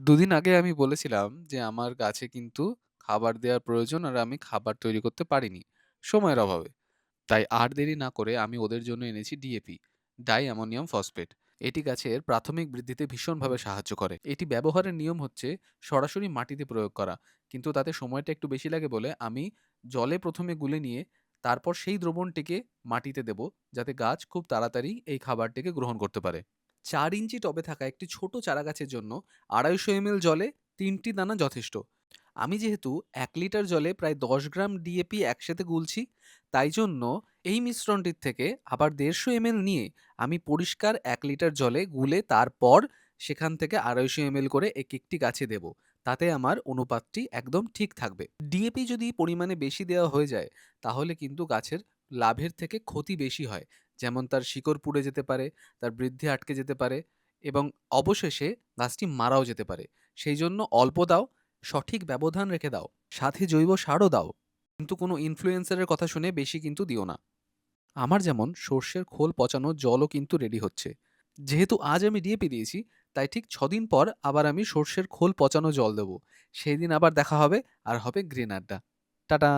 দুদিন আগে আমি বলেছিলাম যে, আমার গাছে কিন্তু খাবার দেওয়ার প্রয়োজন আর আমি খাবার তৈরি করতে পারিনি সময়ের অভাবে। তাই আর দেরি না করে আমি ওদের জন্য এনেছি ডিএপি ডাই অ্যামোনিয়াম ফসফেট। এটি গাছের প্রাথমিক বৃদ্ধিতে ভীষণভাবে সাহায্য করে। এটি ব্যবহারের নিয়ম হচ্ছে সরাসরি মাটিতে প্রয়োগ করা। কিন্তু তাতে সময়টা একটু বেশি লাগে বলে আমি জলে প্রথমে গুলে নিয়ে তারপর সেই দ্রবণটিকে মাটিতে দেব যাতে গাছ খুব তাড়াতাড়ি এই খাবারটিকে গ্রহণ করতে পারে। চার ইঞ্চি টবে থাকা একটি ছোট চারা গাছের জন্য আড়াইশো এমএল জলে তিনটি দানা যথেষ্ট। আমি যেহেতু এক লিটার জলে প্রায় দশ গ্রাম ডিএপি একসাথে গুলছি, তাই জন্য এই মিশ্রণটির থেকে আবার দেড়শো এমএল নিয়ে আমি পরিষ্কার এক লিটার জলে গুলে তারপর সেখান থেকে আড়াইশো এমএল করে এক একটি গাছে দেব। তাতে আমার অনুপাতটি একদম ঠিক থাকবে। ডিএপি যদি পরিমাণে বেশি দেওয়া হয়ে যায়, তাহলে কিন্তু গাছের লাভের থেকে ক্ষতি বেশি হয়। যেমন তার শিকড় পুড়ে যেতে পারে, তার বৃদ্ধি আটকে যেতে পারে এবং অবশেষে গাছটি মারাও যেতে পারে। সেই জন্য অল্প দাও, সঠিক ব্যবধান রেখে দাও, সাথে জৈব সারও দাও। কিন্তু কোনো ইনফ্লুয়েন্সারের কথা শুনে বেশি কিন্তু দিও না। আমার যেমন সর্ষের খোল পচানো জলও কিন্তু রেডি হচ্ছে। যেহেতু আজ আমি ডিএপি দিয়েছি, তাই ঠিক ছদিন পর আবার আমি সর্ষের খোল পচানো জল দেবো। সেই দিন আবার দেখা হবে, আর হবে গ্রিন আড্ডা। টাটা!